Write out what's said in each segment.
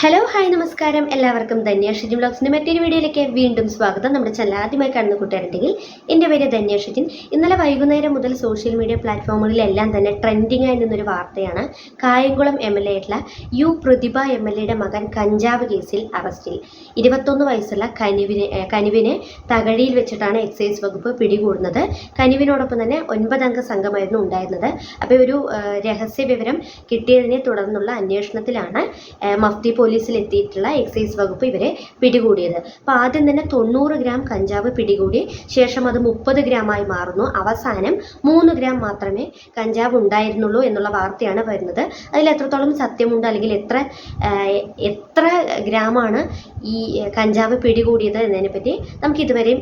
Hello hi നമസ്കാരം. എല്ലാവർക്കും ധന്യാഷിജിൻ ബ്ലോഗ്സിന്റെ മറ്റൊരു വീഡിയോയിലേക്ക് വീണ്ടും സ്വാഗതം. നമ്മുടെ ചാനൽ ആദ്യമായി കാണുന്ന കൂട്ടുകാരുണ്ടെങ്കിൽ എന്റെ പേര് ധന്യാഷിജിൻ ഇന്നലെ വൈകുന്നേരം മുതൽ സോഷ്യൽ മീഡിയ പ്ലാറ്റ്ഫോമുകളിലെല്ലാം തന്നെ ട്രെൻഡിങ് ആയി നിന്നൊരു വാർത്തയാണ് കായംകുളം എം എൽ എ ആയിട്ടുള്ള യു പ്രതിഭ എം എൽ എയുടെ മകൻ കഞ്ചാവ് കേസിൽ അറസ്റ്റിൽ ഇരുപത്തൊന്ന് വയസ്സുള്ള കനിവിനെ കനിവിനെ തകഴിയിൽ വെച്ചിട്ടാണ് എക്സൈസ് വകുപ്പ് പിടികൂടുന്നത്. കനിവിനോടൊപ്പം തന്നെ ഒൻപതംഗ സംഘമായിരുന്നു ഉണ്ടായിരുന്നത്. അപ്പോൾ ഒരു രഹസ്യ വിവരം കിട്ടിയതിനെ തുടർന്നുള്ള അന്വേഷണത്തിലാണ് മഫ്തി പോലീസിൽ എത്തിയിട്ടുള്ള എക്സൈസ് വകുപ്പ് ഇവരെ പിടികൂടിയത്. അപ്പോൾ ആദ്യം തന്നെ തൊണ്ണൂറ് ഗ്രാം കഞ്ചാവ് പിടികൂടി ശേഷം അത് മുപ്പത് ഗ്രാമായി മാറുന്നു. അവസാനം മൂന്ന് ഗ്രാം മാത്രമേ കഞ്ചാവ് ഉണ്ടായിരുന്നുള്ളൂ എന്നുള്ള വാർത്തയാണ് വരുന്നത്. അതിൽ എത്രത്തോളം സത്യമുണ്ട് അല്ലെങ്കിൽ എത്ര എത്ര ഗ്രാമാണ് ഈ കഞ്ചാവ് പിടികൂടിയത് എന്നതിനെ പറ്റി നമുക്ക് ഇതുവരെയും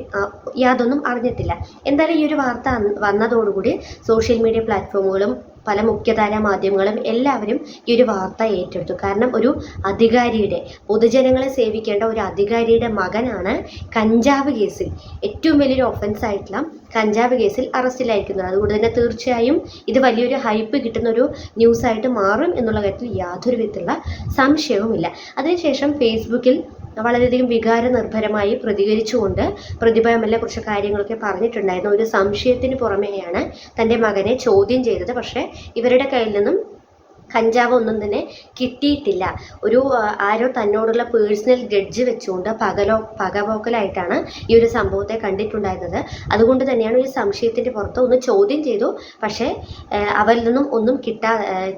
യാതൊന്നും അറിഞ്ഞിട്ടില്ല. എന്തായാലും ഈ ഒരു വാർത്ത വന്നതോടുകൂടി സോഷ്യൽ മീഡിയ പ്ലാറ്റ്ഫോമുകളും പല മുഖ്യധാരാ മാധ്യമങ്ങളും എല്ലാവരും ഈ ഒരു വാർത്ത ഏറ്റെടുത്തു. കാരണം ഒരു അധികാരിയുടെ പൊതുജനങ്ങളെ സേവിക്കേണ്ട ഒരു അധികാരിയുടെ മകനാണ് കഞ്ചാവ് കേസിൽ ഏറ്റവും വലിയൊരു ഒഫൻസ് ആയിട്ടുള്ള കഞ്ചാവ് കേസിൽ അറസ്റ്റിലായിരിക്കുന്നത് അതുകൊണ്ട് തന്നെ തീർച്ചയായും ഇത് വലിയൊരു ഹൈപ്പ് കിട്ടുന്ന ഒരു ന്യൂസ് ആയിട്ട് മാറും എന്നുള്ള കാര്യത്തിൽ യാതൊരു വിധത്തിലുള്ള സംശയവുമില്ല. അതിനുശേഷം ഫേസ്ബുക്കിൽ വളരെയധികം വികാര നിർഭരമായി പ്രതികരിച്ചുകൊണ്ട് പ്രതിഭ എം എൽ എ കുറച്ച് കാര്യങ്ങളൊക്കെ പറഞ്ഞിട്ടുണ്ടായിരുന്നു. ഒരു സംശയത്തിന് പുറമെയാണ് തന്റെ മകനെ ചോദ്യം ചെയ്തത്. പക്ഷേ ഇവരുടെ കയ്യിൽ നിന്നും കഞ്ചാവ് ഒന്നും തന്നെ കിട്ടിയിട്ടില്ല. ഒരു ആരോ തന്നോടുള്ള പേഴ്സണൽ ഗഡ്ജ് വെച്ചുകൊണ്ട് പകലോ പകപോക്കലായിട്ടാണ് ഈ ഒരു സംഭവത്തെ കണ്ടിട്ടുണ്ടായിരുന്നത്. അതുകൊണ്ട് തന്നെയാണ് ഒരു സംശയത്തിന്റെ പുറത്ത് ഒന്ന് ചോദ്യം ചെയ്തു. പക്ഷേ അവരിൽ നിന്നും ഒന്നും കിട്ടാ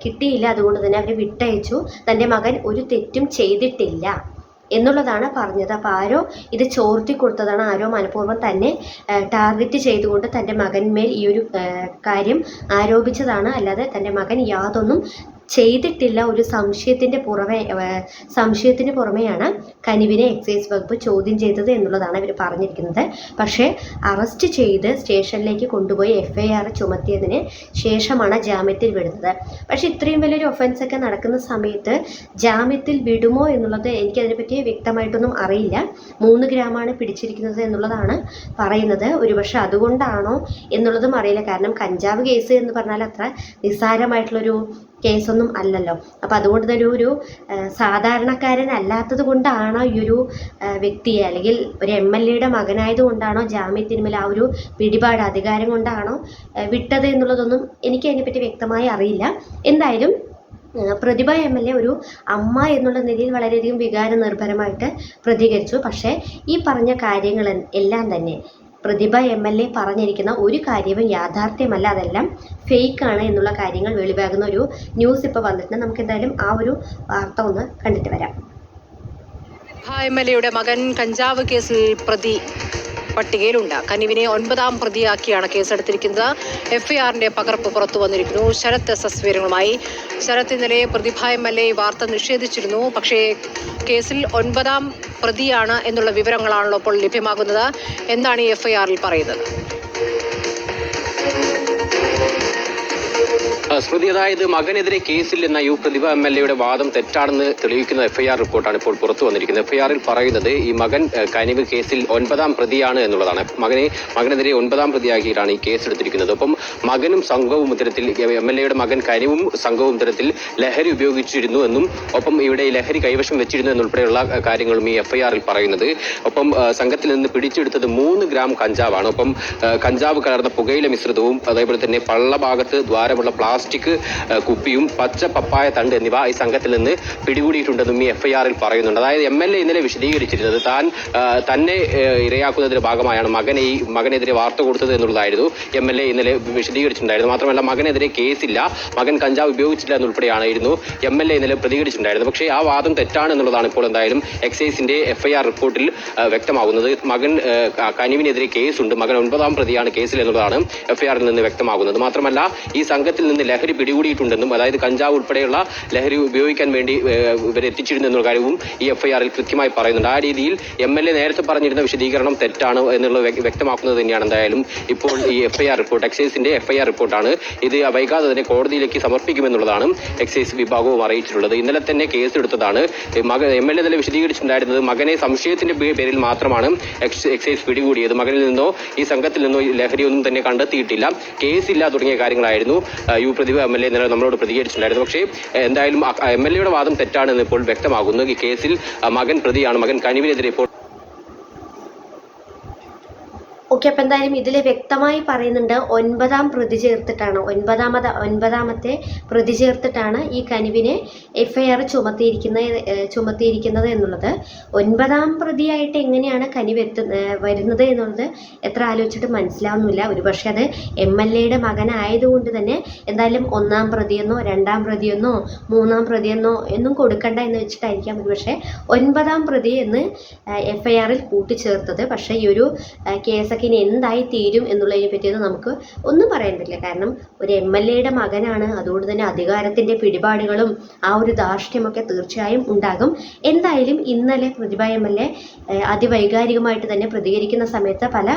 കിട്ടിയില്ല. അതുകൊണ്ട് തന്നെ അവരെ വിട്ടയച്ചു. തന്റെ മകൻ ഒരു തെറ്റും ചെയ്തിട്ടില്ല എന്നുള്ളതാണ് പറഞ്ഞത്. അപ്പോൾ ആരോ ഇത് ചോർത്തി കൊടുത്തതാണ്. ആരോ മനഃപൂർവം തന്നെ ടാർഗറ്റ് ചെയ്തുകൊണ്ട് തന്റെ മകന്മേൽ ഈ ഒരു കാര്യം ആരോപിച്ചതാണ്. അല്ലാതെ തന്റെ മകൻ യാതൊന്നും ചെയ്തിട്ടില്ല ഒരു സംശയത്തിന്റെ പുറമെ സംശയത്തിന് പുറമെയാണ് കനിവിനെ എക്സൈസ് വകുപ്പ് ചോദ്യം ചെയ്തത് എന്നുള്ളതാണ് ഇവർ പറഞ്ഞിരിക്കുന്നത്. പക്ഷേ അറസ്റ്റ് ചെയ്ത് സ്റ്റേഷനിലേക്ക് കൊണ്ടുപോയി എഫ് ഐ ആർ ചുമത്തിയതിന് ശേഷമാണ് ജാമ്യത്തിൽ വിടുന്നത്. പക്ഷേ ഇത്രയും വലിയൊരു ഒഫൻസ് ഒക്കെ നടക്കുന്ന സമയത്ത് ജാമ്യത്തിൽ വിടുമോ എന്നുള്ളത് എനിക്കതിനെപ്പറ്റി വ്യക്തമായിട്ടൊന്നും അറിയില്ല. മൂന്ന് ഗ്രാമാണ് പിടിച്ചിരിക്കുന്നത് എന്നുള്ളതാണ് പറയുന്നത്. ഒരുപക്ഷെ അതുകൊണ്ടാണോ എന്നുള്ളതും അറിയില്ല. കാരണം കഞ്ചാവ് കേസ് എന്ന് പറഞ്ഞാൽ അത്ര നിസ്സാരമായിട്ടുള്ളൊരു കേസൊന്നും അല്ലല്ലോ. അപ്പോൾ അതുകൊണ്ട് തന്നെ ഒരു സാധാരണക്കാരനല്ലാത്തത് കൊണ്ടാണോ ഈ ഒരു വ്യക്തിയെ അല്ലെങ്കിൽ ഒരു എം എൽ എയുടെ മകനായത് കൊണ്ടാണോ ജാമ്യത്തിന്മേൽ ആ ഒരു പിടിപാട് അധികാരം കൊണ്ടാണോ വിട്ടത് എന്നുള്ളതൊന്നും എനിക്ക് അതിനെപ്പറ്റി വ്യക്തമായി അറിയില്ല. എന്തായാലും പ്രതിഭ എം എൽ എ ഒരു അമ്മ എന്നുള്ള നിലയിൽ വളരെയധികം വികാര നിർഭരമായിട്ട് പ്രതികരിച്ചു. പക്ഷേ ഈ പറഞ്ഞ കാര്യങ്ങൾ എല്ലാം തന്നെ പ്രതിഭ എം എൽ എ പറഞ്ഞിരിക്കുന്ന ഒരു കാര്യവും യാഥാർത്ഥ്യമല്ല. അതെല്ലാം ഫേക്കാണ് എന്നുള്ള കാര്യങ്ങൾ വെളിവാകുന്ന ഒരു ന്യൂസ് ഇപ്പോൾ വന്നിട്ടുണ്ട്. നമുക്ക് എന്തായാലും ആ ഒരു വാർത്ത ഒന്ന് കണ്ടിട്ട് വരാം. എം എൽ എയുടെ മകൻ കഞ്ചാവ് കേസിൽ പ്രതി. പട്ടികയിലുണ്ട്. കനിവിനെ ഒൻപതാം പ്രതിയാക്കിയാണ് കേസെടുത്തിരിക്കുന്നത്. എഫ്ഐആറിന്റെ പകർപ്പ് പുറത്തു വന്നിരിക്കുന്നു. ശരത് എസ് വിവരങ്ങളുമായി. ശരത് ഇന്നലെ പ്രതിഭ എം എൽ എ വാർത്ത നിഷേധിച്ചിരുന്നു. പക്ഷേ കേസിൽ ഒൻപതാം പ്രതിയാണ് എന്നുള്ള വിവരങ്ങളാണല്ലോ ഇപ്പോൾ ലഭ്യമാകുന്നത്. എന്താണ് ഈ എഫ്ഐആറിൽ പറയുന്നത്? ആ, സ്മൃതി അതായത് മകനെതിരെ കേസില്ലെന്ന യു പ്രതിഭ എം എൽ എയുടെ വാദം തെറ്റാണെന്ന് തെളിയിക്കുന്ന എഫ്ഐആർ റിപ്പോർട്ടാണ് ഇപ്പോൾ പുറത്തു വന്നിരിക്കുന്നത്. എഫ്ഐആറിൽ പറയുന്നത് ഈ മകൻ കനിവ് കേസിൽ ഒൻപതാം പ്രതിയാണ് എന്നുള്ളതാണ്. മകനെ മകനെതിരെ ഒൻപതാം പ്രതിയാക്കിയിട്ടാണ് ഈ കേസ് എടുത്തിരിക്കുന്നത് ഒപ്പം മകനും സംഘവും ഇത്തരത്തിൽ എം എൽ എയുടെ മകൻ കനിവും സംഘവും ഇത്തരത്തിൽ ലഹരി ഉപയോഗിച്ചിരുന്നു എന്നും ഒപ്പം ഇവിടെ ലഹരി കൈവശം വെച്ചിരുന്നു എന്നുൾപ്പെടെയുള്ള കാര്യങ്ങളും ഈ എഫ്ഐആറിൽ പറയുന്നത്. ഒപ്പം സംഘത്തിൽ നിന്ന് പിടിച്ചെടുത്തത് മൂന്ന് ഗ്രാം കഞ്ചാവാണ്. ഒപ്പം കഞ്ചാവ് കലർന്ന പുകയില മിശ്രിതവും അതേപോലെ തന്നെ പള്ള ഭാഗത്ത് ദ്വാരമുള്ള പ്ലാസ്റ്റിക് ആ, കുപ്പിയും പച്ച പപ്പായ തണ്ട് എന്നിവ ഈ സംഘത്തിൽ നിന്ന് പിടികൂടിയിട്ടുണ്ടെന്നും ഈ എഫ്ഐആറിൽ പറയുന്നുണ്ട്. അതായത് എം എൽ എ ഇന്നലെ വിശദീകരിച്ചിരുന്നത് താൻ തന്നെ ഇരയാക്കുന്നതിന്റെ ഭാഗമായാണ് മകനെ ഈ മകനെതിരെ വാർത്ത കൊടുത്തത് എന്നുള്ളതായിരുന്നു. എം എൽ എ ഇന്നലെ വിശദീകരിച്ചിട്ടുണ്ടായിരുന്നു. മാത്രമല്ല മകനെതിരെ കേസില്ല. മകൻ കഞ്ചാവ് ഉപയോഗിച്ചില്ല എന്നുൾപ്പെടെയായിരുന്നു എം എൽ എ ഇന്നലെ പ്രതികരിച്ചിട്ടുണ്ടായിരുന്നത്. പക്ഷേ ആ വാദം തെറ്റാണ് എന്നുള്ളതാണ് ഇപ്പോൾ എന്തായാലും എക്സൈസിന്റെ എഫ്ഐആർ റിപ്പോർട്ടിൽ വ്യക്തമാകുന്നത്. മകൻ കനിവിനെതിരെ കേസുണ്ട്. മകൻ ഒൻപതാം പ്രതിയാണ് കേസിൽ എന്നുള്ളതാണ് എഫ്ഐആറിൽ നിന്ന് വ്യക്തമാകുന്നത്. മാത്രമല്ല ഈ സംഘത്തിൽ നിന്ന് ലഹരി പിടികൂടിയിട്ടുണ്ടെന്നും അതായത് കഞ്ചാവ് ഉൾപ്പെടെയുള്ള ലഹരി ഉപയോഗിക്കാൻ വേണ്ടി ഇവർ ഇവരെ എത്തിച്ചിരുന്നു എന്നുള്ള കാര്യവും ഈ എഫ്ഐആറിൽ കൃത്യമായി പറയുന്നുണ്ട്. ആ രീതിയിൽ എം എൽ എ നേരത്തെ പറഞ്ഞിരുന്ന വിശദീകരണം തെറ്റാണ് എന്നുള്ളത് വ്യക്തമാക്കുന്നത് തന്നെയാണ് എന്തായാലും ഇപ്പോൾ ഈ എഫ്ഐആർ റിപ്പോർട്ട് എക്സൈസിന്റെ എഫ്ഐആർ റിപ്പോർട്ടാണ്. ഇത് വൈകാതെ തന്നെ കോടതിയിലേക്ക് സമർപ്പിക്കുമെന്നുള്ളതാണ് എക്സൈസ് വിഭാഗവും അറിയിച്ചിട്ടുള്ളത്. ഇന്നലെ തന്നെ കേസ് എടുത്തതാണ് മകൻ മക എം എൽ എ തന്നെ വിശദീകരിച്ചിട്ടുണ്ടായിരുന്നത് മകനെ സംശയത്തിന്റെ പേരിൽ മാത്രമാണ് എക്സ്- എക്സൈസ് പിടികൂടിയത്. മകനിൽ നിന്നോ ഈ സംഘത്തിൽ നിന്നോ ലഹരി ലഹരിയൊന്നും തന്നെ കണ്ടെത്തിയിട്ടില്ല. കേസില്ല തുടങ്ങിയ കാര്യങ്ങളായിരുന്നു. യു പ്രതി പ്രതിഭ എം എൽ എ ഇന്നലെ നമ്മളോട് പ്രതികരിച്ചിട്ടുണ്ടായിരുന്നു. പക്ഷേ എന്തായാലും എം എൽ എയുടെ വാദം തെറ്റാണെന്ന് ഇപ്പോൾ വ്യക്തമാകുന്നു. ഈ കേസിൽ മകൻ പ്രതിയാണ്. മകൻ കനിവിനെതിരെ ഇപ്പോൾ ഓക്കെ അപ്പം എന്തായാലും ഇതിൽ വ്യക്തമായി പറയുന്നുണ്ട് ഒൻപതാം പ്രതി ചേർത്തിട്ടാണ്. ഒൻപതാമത് ഒൻപതാമത്തെ പ്രതി ചേർത്തിട്ടാണ് ഈ കനിവിനെ എഫ് ഐ ആർ ചുമത്തിയിരിക്കുന്ന ചുമത്തിയിരിക്കുന്നത് എന്നുള്ളത്. ഒൻപതാം പ്രതിയായിട്ട് എങ്ങനെയാണ് കനിവ് എത്തു വരുന്നത് എന്നുള്ളത് എത്ര ആലോചിച്ചിട്ട് മനസ്സിലാവുന്നില്ല. ഒരുപക്ഷെ അത് എം എൽ എയുടെ മകനായതുകൊണ്ട് തന്നെ എന്തായാലും ഒന്നാം പ്രതിയെന്നോ രണ്ടാം പ്രതിയെന്നോ മൂന്നാം പ്രതിയെന്നോ എന്നും കൊടുക്കണ്ട എന്ന് വെച്ചിട്ടായിരിക്കാം. ഒരുപക്ഷെ ഒൻപതാം പ്രതി എന്ന് എഫ് ഐ ആറിൽ കൂട്ടിച്ചേർത്തത്. പക്ഷേ ഈ ഒരു കേസൊക്കെ ഇനി എന്തായി തീരും എന്നുള്ളതിനെ പറ്റിയൊന്നും നമുക്ക് ഒന്നും പറയാൻ പറ്റില്ല. കാരണം ഒരു എം എൽ എയുടെ മകനാണ്. അതുകൊണ്ട് തന്നെ അധികാരത്തിന്റെ പിടിപാടുകളും ആ ഒരു ധാർഷ്ട്യമൊക്കെ തീർച്ചയായും ഉണ്ടാകും. എന്തായാലും ഇന്നലെ പ്രതിഭ എം എൽ എ അതിവൈകാരികമായിട്ട് തന്നെ പ്രതികരിക്കുന്ന സമയത്ത് പല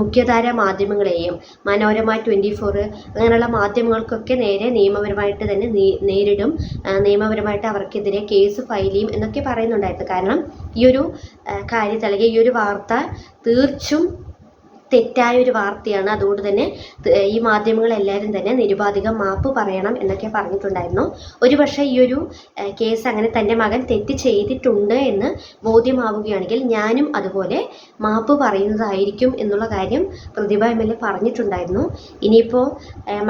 മുഖ്യധാര മാധ്യമങ്ങളെയും മനോരമ ട്വന്റി ഫോർ അങ്ങനെയുള്ള മാധ്യമങ്ങൾക്കൊക്കെ നേരെ നിയമപരമായിട്ട് തന്നെ നേരിടും. നിയമപരമായിട്ട് അവർക്കെതിരെ കേസ് ഫയൽ ചെയ്യും എന്നൊക്കെ പറയുന്നുണ്ടായിരുന്നു. കാരണം ഈ ഒരു കാര്യത്തിൽ അല്ലെങ്കിൽ ഈ ഒരു വാർത്ത തീർച്ചും തെറ്റായ ഒരു വാർത്തയാണ്. അതുകൊണ്ട് തന്നെ ഈ മാധ്യമങ്ങളെല്ലാവരും തന്നെ നിരുപാധികം മാപ്പ് പറയണം എന്നൊക്കെ പറഞ്ഞിട്ടുണ്ടായിരുന്നു. ഒരുപക്ഷെ ഈ ഒരു കേസ് അങ്ങനെ തന്റെ മകൻ തെറ്റ് ചെയ്തിട്ടുണ്ട് എന്ന് ബോധ്യമാവുകയാണെങ്കിൽ ഞാനും അതുപോലെ മാപ്പ് പറയുന്നതായിരിക്കും എന്നുള്ള കാര്യം പ്രതിഭ എം എൽ എ പറഞ്ഞിട്ടുണ്ടായിരുന്നു. ഇനിയിപ്പോൾ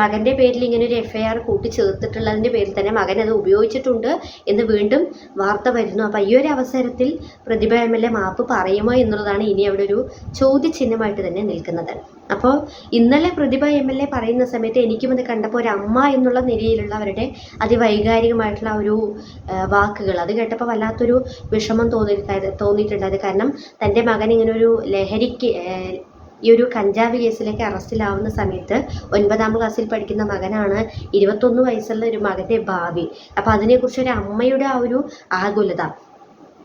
മകന്റെ പേരിൽ ഇങ്ങനെ ഒരു എഫ് ഐ ആർ കൂട്ടിച്ചേർത്തിട്ടുള്ളതിന്റെ പേരിൽ തന്നെ മകൻ അത് ഉപയോഗിച്ചിട്ടുണ്ട് എന്ന് വീണ്ടും വാർത്ത വരുന്നു. അപ്പോൾ ഈ ഒരു അവസരത്തിൽ പ്രതിഭ എം എൽ എ മാപ്പ് പറയുമോ എന്നുള്ളതാണ് ഇനി അവിടെ ഒരു ചോദ്യചിഹ്നമായിട്ട് തന്നെ നിൽക്കുന്നത്. അപ്പോൾ ഇന്നലെ പ്രതിഭ എം എൽ എ പറയുന്ന സമയത്ത് എനിക്കും അത് കണ്ടപ്പോൾ ഒരു അമ്മ എന്നുള്ള നിലയിലുള്ള അവരുടെ അതിവൈകാരികമായിട്ടുള്ള ഒരു വാക്കുകൾ. അത് കേട്ടപ്പോൾ വല്ലാത്തൊരു വിഷമം തോന്നി തോന്നിയിട്ടുണ്ടായത് കാരണം തന്റെ മകൻ ഇങ്ങനെ ഒരു ലഹരിക്ക് ഈ ഒരു കഞ്ചാവ് കേസിലേക്ക് അറസ്റ്റിലാവുന്ന സമയത്ത് ഒൻപതാം ക്ലാസ്സിൽ പഠിക്കുന്ന മകനാണ് ഇരുപത്തൊന്ന് വയസ്സുള്ള ഒരു മകന്റെ ഭാവി. അപ്പോൾ അതിനെക്കുറിച്ച് ഒരു അമ്മയുടെ ആ ഒരു ആകുലത.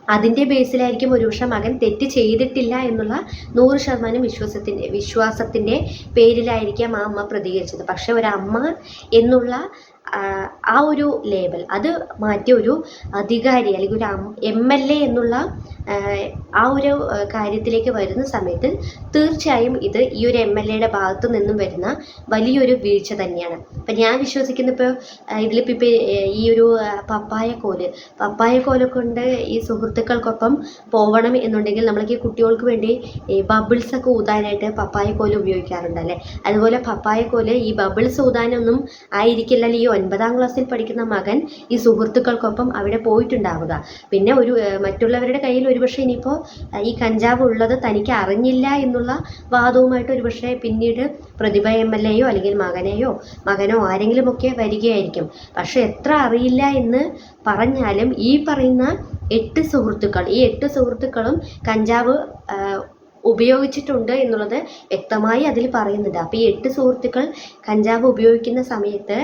അതിന്റെ ബേസിലായിരിക്കും ഒരുപക്ഷെ മകൻ തെറ്റ് ചെയ്തിട്ടില്ല എന്നുള്ള നൂറ് ശതമാനം വിശ്വാസത്തിന്റെ വിശ്വാസത്തിന്റെ പേരിലായിരിക്കാം ആ അമ്മ പ്രതികരിച്ചത്. പക്ഷെ ഒരമ്മ എന്നുള്ള ആ, ഒരു ലേബൽ. അത് മാറ്റി ഒരു അധികാരി അല്ലെങ്കിൽ ഒരു എം എൽ എ എന്നുള്ള ആ, ഒരു കാര്യത്തിലേക്ക് വരുന്ന സമയത്ത് തീർച്ചയായും ഇത് ഈ ഒരു എം എൽ എയുടെ ഭാഗത്തു നിന്നും വരുന്ന വലിയൊരു വീഴ്ച തന്നെയാണ്. അപ്പം ഞാൻ വിശ്വസിക്കുന്ന ഇപ്പോൾ ഇതിലിപ്പോൾ ഇപ്പോൾ ഈ ഒരു പപ്പായ കോൽ. പപ്പായക്കോൽ കോല കൊണ്ട് ഈ സുഹൃത്തുക്കൾക്കൊപ്പം പോവണം എന്നുണ്ടെങ്കിൽ നമ്മൾക്ക് ഈ കുട്ടികൾക്ക് വേണ്ടി ബബിൾസ് ഒക്കെ ഊതാനായിട്ട് പപ്പായക്കോൽ ഉപയോഗിക്കാറുണ്ട് അല്ലേ? അതുപോലെ പപ്പായ കോൽ ഈ ബബിൾസ് ഊതാനൊന്നും ആയിരിക്കില്ലല്ലോ ഈ ഒൻപതാം ക്ലാസ്സിൽ പഠിക്കുന്ന മകൻ ഈ സുഹൃത്തുക്കൾക്കൊപ്പം അവിടെ പോയിട്ടുണ്ടാവുക. പിന്നെ ഒരു മറ്റുള്ളവരുടെ കയ്യിൽ ഒരുപക്ഷെ ഇനിയിപ്പോൾ ഈ കഞ്ചാവ് ഉള്ളത് തനിക്ക് അറിഞ്ഞില്ല എന്നുള്ള വാദവുമായിട്ട് ഒരുപക്ഷെ പിന്നീട് പ്രതിഭ എം എൽ എയോ അല്ലെങ്കിൽ മകനെയോ മകനോ ആരെങ്കിലുമൊക്കെ വരികയായിരിക്കും. പക്ഷെ എത്ര അറിയില്ല എന്ന് പറഞ്ഞാലും ഈ പറയുന്ന എട്ട് സുഹൃത്തുക്കൾ ഈ എട്ട് സുഹൃത്തുക്കളും കഞ്ചാവ് ഉപയോഗിച്ചിട്ടുണ്ട് എന്നുള്ളത് വ്യക്തമായി അതിൽ പറയുന്നുണ്ട്. അപ്പോൾ ഈ എട്ട് സുഹൃത്തുക്കൾ കഞ്ചാവ് ഉപയോഗിക്കുന്ന സമയത്ത്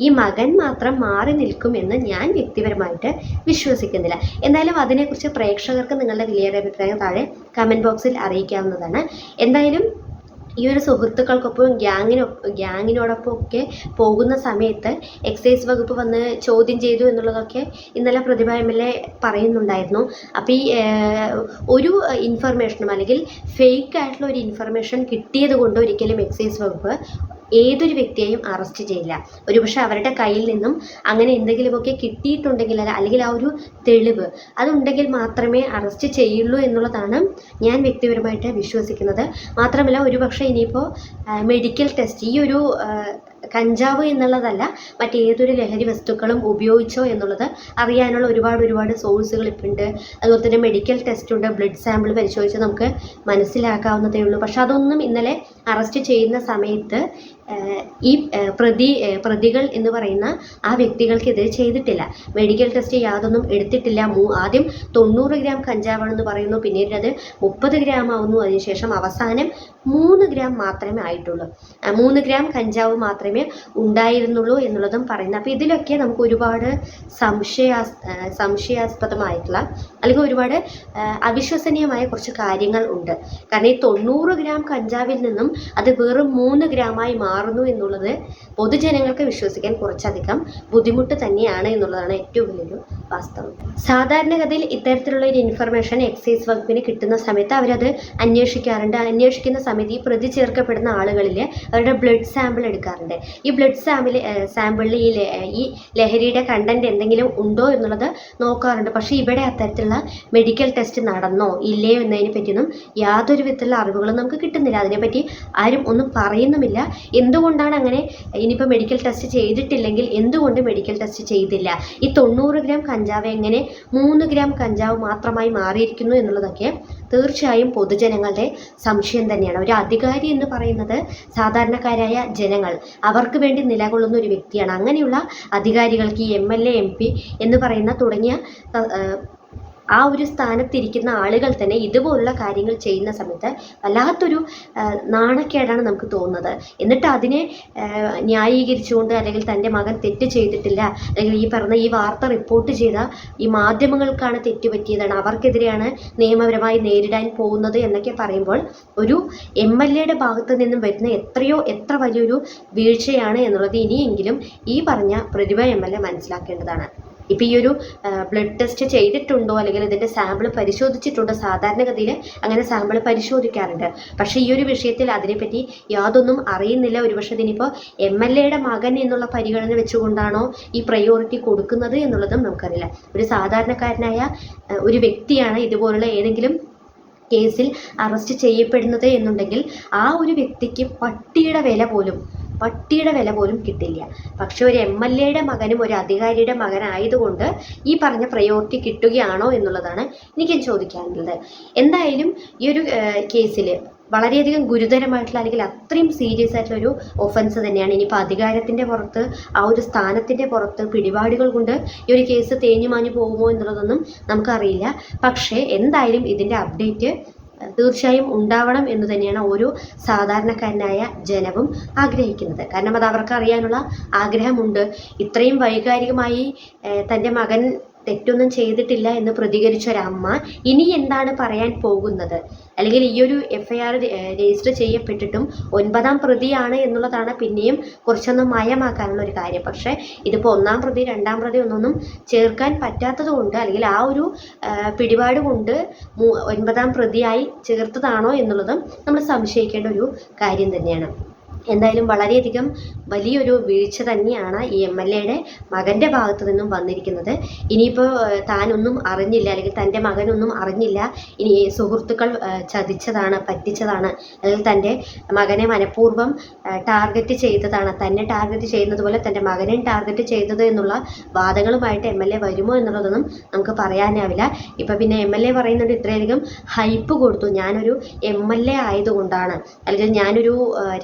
ഈ മകൻ മാത്രം മാറി നിൽക്കുമെന്ന് ഞാൻ വ്യക്തിപരമായിട്ട് വിശ്വസിക്കുന്നില്ല. എന്തായാലും അതിനെക്കുറിച്ച് പ്രേക്ഷകർക്ക് നിങ്ങളുടെ വിലയേറിയ അഭിപ്രായം താഴെ കമന്റ് ബോക്സിൽ അറിയിക്കാവുന്നതാണ്. എന്തായാലും ഈ ഒരു സുഹൃത്തുക്കൾക്കൊപ്പം ഗ്യാങ്ങിനൊ ഗ്യാങ്ങിനോടൊപ്പം ഒക്കെ പോകുന്ന സമയത്ത് എക്സൈസ് വകുപ്പ് വന്ന് ചോദ്യം ചെയ്തു എന്നുള്ളതൊക്കെ ഇന്നലെ പ്രതിഭ എം എൽ എ പറയുന്നുണ്ടായിരുന്നു. അപ്പോൾ ഈ ഒരു ഇൻഫർമേഷനും അല്ലെങ്കിൽ ഫേക്ക് ആയിട്ടുള്ള ഒരു ഇൻഫർമേഷൻ കിട്ടിയത് കൊണ്ട് ഒരിക്കലും എക്സൈസ് വകുപ്പ് ഏതൊരു വ്യക്തിയെയും അറസ്റ്റ് ചെയ്യില്ല. ഒരുപക്ഷെ അവരുടെ കയ്യിൽ നിന്നും അങ്ങനെ എന്തെങ്കിലുമൊക്കെ കിട്ടിയിട്ടുണ്ടെങ്കിൽ അല്ല- അല്ലെങ്കിൽ ആ ഒരു തെളിവ് അതുണ്ടെങ്കിൽ മാത്രമേ അറസ്റ്റ് ചെയ്യുള്ളൂ എന്നുള്ളതാണ് ഞാൻ വ്യക്തിപരമായിട്ട് വിശ്വസിക്കുന്നത്. മാത്രമല്ല ഒരുപക്ഷെ ഇനിയിപ്പോൾ മെഡിക്കൽ ടെസ്റ്റ് ഈ ഒരു കഞ്ചാവ് എന്നുള്ളതല്ല മറ്റേതൊരു ലഹരി വസ്തുക്കളും ഉപയോഗിച്ചോ എന്നുള്ളത് അറിയാനുള്ള ഒരുപാട് ഒരുപാട് സോഴ്സുകൾ ഇപ്പോൾ ഉണ്ട് അതുപോലെ തന്നെ മെഡിക്കൽ ടെസ്റ്റ് ഉണ്ട് ബ്ലഡ് സാമ്പിൾ പരിശോധിച്ച് നമുക്ക് മനസ്സിലാക്കാവുന്നതേ ഉള്ളൂ. പക്ഷെ അതൊന്നും ഇന്നലെ അറസ്റ്റ് ചെയ്യുന്ന സമയത്ത് ഈ പ്രതി പ്രതികൾ എന്ന് പറയുന്ന ആ വ്യക്തികൾക്കെതിരെ ചെയ്തിട്ടില്ല. മെഡിക്കൽ ടെസ്റ്റ് യാതൊന്നും എടുത്തിട്ടില്ല. മൂ ആദ്യം തൊണ്ണൂറ് ഗ്രാം കഞ്ചാവാണെന്ന് പറയുന്നു. പിന്നീട് അത് മുപ്പത് ഗ്രാം ആവുന്നു. അതിനുശേഷം അവസാനം മൂന്ന് ഗ്രാം മാത്രമേ ആയിട്ടുള്ളൂ. മൂന്ന് ഗ്രാം കഞ്ചാവ് മാത്രമേ ഉണ്ടായിരുന്നുള്ളൂ എന്നുള്ളതും പറയുന്നു. അപ്പോൾ ഇതിലൊക്കെ നമുക്ക് ഒരുപാട് സംശയാസ് സംശയാസ്പദമായിട്ടുള്ള അല്ലെങ്കിൽ ഒരുപാട് അവിശ്വസനീയമായ കുറച്ച് കാര്യങ്ങൾ ഉണ്ട്. കാരണം ഈ തൊണ്ണൂറ് ഗ്രാം കഞ്ചാവിൽ നിന്നും അത് വെറും മൂന്ന് ഗ്രാമായി മാറുന്നു എന്നുള്ളത് പൊതുജനങ്ങൾക്ക് വിശ്വസിക്കാൻ കുറച്ചധികം ബുദ്ധിമുട്ട് തന്നെയാണ് എന്നുള്ളതാണ് ഏറ്റവും വലിയൊരു വാസ്തവം. സാധാരണഗതിയിൽ ഇത്തരത്തിലുള്ള ഒരു ഇൻഫർമേഷൻ എക്സൈസ് വകുപ്പിന് കിട്ടുന്ന സമയത്ത് അവരത് അന്വേഷിക്കാറുണ്ട്. അന്വേഷിക്കുന്ന സമയത്ത് ഈ പ്രതി ചേർക്കപ്പെടുന്ന ആളുകളിൽ അവരുടെ ബ്ലഡ് സാമ്പിൾ എടുക്കാറുണ്ട്. ഈ ബ്ലഡ് സാമ്പിൾ സാമ്പിളിൽ ഈ ഈ ലഹരിയുടെ കണ്ടന്റ് എന്തെങ്കിലും ഉണ്ടോ എന്നുള്ളത് നോക്കാറുണ്ട്. പക്ഷേ ഇവിടെ അത്തരത്തിലുള്ള മെഡിക്കൽ ടെസ്റ്റ് നടന്നോ ഇല്ലയോ എന്നതിനെ പറ്റിയൊന്നും യാതൊരു വിധത്തിലുള്ള അറിവുകളും നമുക്ക് കിട്ടുന്നില്ല. അതിനെപ്പറ്റി ആരും ഒന്നും പറയുന്നുമില്ല. എന്തുകൊണ്ടാണ് അങ്ങനെ ഇനിയിപ്പോൾ മെഡിക്കൽ ടെസ്റ്റ് ചെയ്തിട്ടില്ലെങ്കിൽ എന്തുകൊണ്ട് മെഡിക്കൽ ടെസ്റ്റ് ചെയ്തില്ല? ഈ തൊണ്ണൂറ് ഗ്രാം കഞ്ചാവ് എങ്ങനെ മൂന്ന് ഗ്രാം കഞ്ചാവ് മാത്രമായി മാറിയിരിക്കുന്നു എന്നുള്ളതൊക്കെ തീർച്ചയായും പൊതുജനങ്ങളുടെ സംശയം തന്നെയാണ്. ഒരു അധികാരി എന്ന് പറയുന്നത് സാധാരണക്കാരായ ജനങ്ങൾ. അവർക്ക് വേണ്ടി നിലകൊള്ളുന്ന ഒരു വ്യക്തിയാണ്. അങ്ങനെയുള്ള അധികാരികൾക്ക് ഈ M L A M P എന്ന് പറയുന്ന തുടങ്ങിയ ആ ഒരു സ്ഥാനത്തിരിക്കുന്ന ആളുകൾ തന്നെ ഇതുപോലുള്ള കാര്യങ്ങൾ ചെയ്യുന്ന സമയത്ത് വല്ലാത്തൊരു നാണക്കേടാണ് നമുക്ക് തോന്നുന്നത്. എന്നിട്ട് അതിനെ ന്യായീകരിച്ചുകൊണ്ട് അല്ലെങ്കിൽ തന്റെ മകൻ തെറ്റ് ചെയ്തിട്ടില്ല അല്ലെങ്കിൽ ഈ പറഞ്ഞ ഈ വാർത്ത റിപ്പോർട്ട് ചെയ്ത ഈ മാധ്യമങ്ങൾക്കാണ് തെറ്റ് പറ്റിയതാണ് അവർക്കെതിരെയാണ് നിയമപരമായി നേരിടാൻ പോകുന്നത് എന്നൊക്കെ പറയുമ്പോൾ ഒരു എം എൽ എയുടെ ഭാഗത്ത് നിന്നും വരുന്ന എത്രയോ എത്ര വലിയൊരു വീഴ്ചയാണ് എന്നുള്ളത് ഇനിയെങ്കിലും ഈ പറഞ്ഞ പ്രതിഭ എം എൽ എ മനസ്സിലാക്കേണ്ടതാണ്. ഇപ്പം ഈ ഒരു ബ്ലഡ് ടെസ്റ്റ് ചെയ്തിട്ടുണ്ടോ? അല്ലെങ്കിൽ ഇതിന്റെ സാമ്പിൾ പരിശോധിച്ചിട്ടുണ്ടോ? സാധാരണഗതിയിൽ അങ്ങനെ സാമ്പിൾ പരിശോധിക്കാറുണ്ട്. പക്ഷേ ഈ ഒരു വിഷയത്തിൽ അതിനെപ്പറ്റി യാതൊന്നും അറിയുന്നില്ല. ഒരുപക്ഷെ ഇതിനിപ്പോൾ എം എൽ എയുടെ മകൻ എന്നുള്ള പരിഗണന വെച്ചുകൊണ്ടാണോ ഈ പ്രയോറിറ്റി കൊടുക്കുന്നത് എന്നുള്ളതും നമുക്കറിയില്ല. ഒരു സാധാരണക്കാരനായ ഒരു വ്യക്തിയാണ് ഇതുപോലുള്ള ഏതെങ്കിലും കേസിൽ അറസ്റ്റ് ചെയ്യപ്പെടുന്നത് എന്നുണ്ടെങ്കിൽ ആ ഒരു വ്യക്തിക്ക് പട്ടിയുടെ വില പോലും പട്ടിയുടെ വില പോലും കിട്ടില്ല. പക്ഷെ ഒരു എം എൽ എയുടെ മകനും ഒരു അധികാരിയുടെ മകനായതുകൊണ്ട് ഈ പറഞ്ഞ പ്രയോറിറ്റി കിട്ടുകയാണോ എന്നുള്ളതാണ് എനിക്ക് ചോദിക്കാനുള്ളത്. എന്തായാലും ഈ ഒരു കേസിൽ വളരെയധികം ഗുരുതരമായിട്ടുള്ള അല്ലെങ്കിൽ അത്രയും സീരിയസ് ആയിട്ടുള്ള ഒരു ഒഫൻസ് തന്നെയാണ് ഇനിയിപ്പോൾ അധികാരത്തിന്റെ പുറത്ത് ആ ഒരു സ്ഥാനത്തിന്റെ പുറത്ത് പിടിപാടുകൾ കൊണ്ട് ഈ ഒരു കേസ് തേഞ്ഞു മാഞ്ഞു പോകുമോ എന്നുള്ളതൊന്നും നമുക്കറിയില്ല. പക്ഷേ എന്തായാലും ഇതിന്റെ അപ്ഡേറ്റ് തീർച്ചയായും ഉണ്ടാവണം എന്ന് തന്നെയാണ് ഓരോ സാധാരണക്കാരനായ ജനവും ആഗ്രഹിക്കുന്നത്. കാരണം അത് അവർക്ക് അറിയാനുള്ള ആഗ്രഹമുണ്ട്. ഇത്രയും വൈകാരികമായി തന്റെ മകൻ തെറ്റൊന്നും ചെയ്തിട്ടില്ല എന്ന് പ്രതികരിച്ച ഒരമ്മ ഇനി എന്താണ് പറയാൻ പോകുന്നത്? അല്ലെങ്കിൽ ഈ ഒരു എഫ് ഐ ആർ രജിസ്റ്റർ ചെയ്യപ്പെട്ടിട്ടും ഒൻപതാം പ്രതിയാണ് എന്നുള്ളതാണ് പിന്നെയും കുറച്ചൊന്ന് മയമാക്കാനുള്ള ഒരു കാര്യം. പക്ഷെ ഇതിപ്പോൾ ഒന്നാം പ്രതി രണ്ടാം പ്രതി ഒന്നൊന്നും ചേർക്കാൻ പറ്റാത്തത് കൊണ്ട് അല്ലെങ്കിൽ ആ ഒരു പിടിപാട് കൊണ്ട് ഒൻപതാം പ്രതിയായി ചേർത്തതാണോ എന്നുള്ളതും നമ്മൾ സംശയിക്കേണ്ട ഒരു കാര്യം തന്നെയാണ്. എന്തായാലും വളരെയധികം വലിയൊരു വീഴ്ച തന്നെയാണ് ഈ എം എൽ എയുടെ മകന്റെ ഭാഗത്ത് നിന്നും വന്നിരിക്കുന്നത്. ഇനിയിപ്പോൾ താനൊന്നും അറിഞ്ഞില്ല അല്ലെങ്കിൽ തന്റെ മകനൊന്നും അറിഞ്ഞില്ല. ഇനി സുഹൃത്തുക്കൾ ചതിച്ചതാണ് പറ്റിച്ചതാണ് അല്ലെങ്കിൽ തന്റെ മകനെ മനഃപൂർവം ടാർഗറ്റ് ചെയ്തതാണ് തന്നെ ടാർഗറ്റ് ചെയ്യുന്നത് പോലെ തന്റെ മകനെ ടാർഗറ്റ് ചെയ്തത് എന്നുള്ള വാദങ്ങളുമായിട്ട് എം എൽ എ വരുമോ എന്നുള്ളതൊന്നും നമുക്ക് പറയാനാവില്ല. ഇപ്പം പിന്നെ എം എൽ എ പറയുന്നുണ്ട് ഇത്രയധികം ഹൈപ്പ് കൊടുത്തു. ഞാനൊരു എം എൽ എ ആയതുകൊണ്ടാണ് അല്ലെങ്കിൽ ഞാനൊരു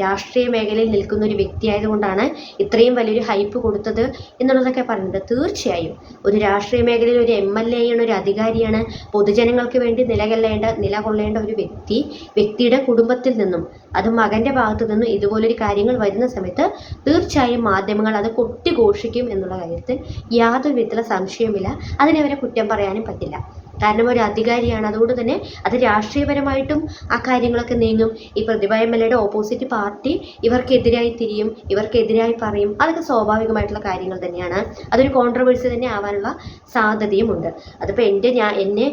രാഷ്ട്രീയ മേഖലയിൽ നിൽക്കുന്ന ഒരു വ്യക്തി ആയതുകൊണ്ടാണ് ഇത്രയും വലിയൊരു ഹൈപ്പ് കൊടുത്തത് എന്നുള്ളതൊക്കെ പറയുന്നത്. തീർച്ചയായും ഒരു രാഷ്ട്രീയ മേഖലയിൽ ഒരു എം എൽ എ ആണ് ഒരു അധികാരിയാണ് പൊതുജനങ്ങൾക്ക് വേണ്ടി നിലകൊള്ളേണ്ട നിലകൊള്ളേണ്ട ഒരു വ്യക്തി വ്യക്തിയുടെ കുടുംബത്തിൽ നിന്നും അത് മകന്റെ ഭാഗത്തു നിന്നും ഇതുപോലൊരു കാര്യങ്ങൾ വരുന്ന സമയത്ത് തീർച്ചയായും മാധ്യമങ്ങൾ അത് കൊട്ടിഘോഷിക്കും എന്നുള്ള കാര്യത്തിൽ യാതൊരു വിധത്തിലുള്ള സംശയവുമില്ല. അതിനെ അവരെ കുറ്റം പറയാനും പറ്റില്ല. കാരണം ഒരു അധികാരിയാണ്. അതുകൊണ്ട് തന്നെ അത് രാഷ്ട്രീയപരമായിട്ടും ആ കാര്യങ്ങളൊക്കെ നീങ്ങും. ഈ പ്രതിഭ എം എൽ എയുടെ ഓപ്പോസിറ്റ് പാർട്ടി ഇവർക്കെതിരായി തിരിയും ഇവർക്കെതിരായി പറയും. അതൊക്കെ സ്വാഭാവികമായിട്ടുള്ള കാര്യങ്ങൾ തന്നെയാണ്. അതൊരു കോൺട്രവേഴ്സി തന്നെ ആവാനുള്ള സാധ്യതയുമുണ്ട്. അതിപ്പോൾ എന്റെ ഞാൻ എന്നെ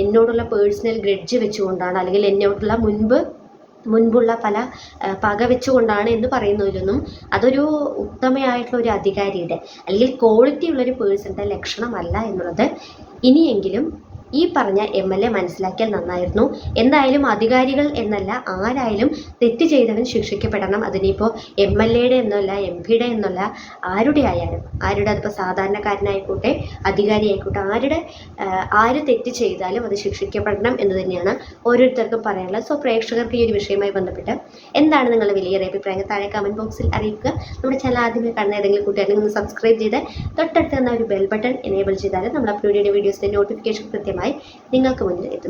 എന്നോടുള്ള പേഴ്സണൽ ഗ്രഡ്ജ് വെച്ചുകൊണ്ടാണ് അല്ലെങ്കിൽ എന്നോടുള്ള മുൻപ് മുൻപുള്ള പല പക വെച്ചുകൊണ്ടാണ് എന്ന് പറയുന്നതിലൊന്നും അതൊരു ഉത്തമയായിട്ടുള്ള ഒരു അധികാരിയുടെ അല്ലെങ്കിൽ ക്വാളിറ്റി ഉള്ള ഒരു പേഴ്സണിന്റെ ലക്ഷണമല്ല എന്നുള്ളത് ഇനിയെങ്കിലും ഈ പറഞ്ഞ എം എൽ എ മനസ്സിലാക്കിയാൽ നന്നായിരുന്നു. എന്തായാലും അധികാരികൾ എന്നല്ല ആരായാലും തെറ്റ് ചെയ്തവൻ ശിക്ഷിക്കപ്പെടണം. അതിനിപ്പോൾ എം എൽ എയുടെ എന്നല്ല എം പിയുടെ എന്നല്ല ആരുടെ ആയാലും ആരുടെ അതിപ്പോൾ സാധാരണക്കാരനായിക്കോട്ടെ അധികാരി ആയിക്കോട്ടെ ആരുടെ ആര് തെറ്റ് ചെയ്താലും അത് ശിക്ഷിക്കപ്പെടണം എന്ന് തന്നെയാണ് ഓരോരുത്തർക്കും പറയാനുള്ളത്. സോ പ്രേക്ഷകർക്ക് ഈ ഒരു വിഷയവുമായി ബന്ധപ്പെട്ട് എന്താണ് നിങ്ങളുടെ വലിയ അഭിപ്രായങ്ങൾ താഴെ കമന്റ് ബോക്സിൽ അറിയിക്കുക. നമ്മുടെ ചാനൽ ആദ്യമേ കാണുന്ന ഏതെങ്കിലും ഒന്ന് സബ്സ്ക്രൈബ് ചെയ്ത് തൊട്ടടുത്ത് തന്ന ഒരു ബെൽ ബട്ടൺ എനേബിൾ ചെയ്താൽ നമ്മൾ അപ്ലോഡ് ചെയ്യുന്ന വീഡിയോസിന്റെ നോട്ടിഫിക്കേഷൻ കൃത്യമായി നിങ്ങൾക്ക് മുന്നിൽ എത്തും.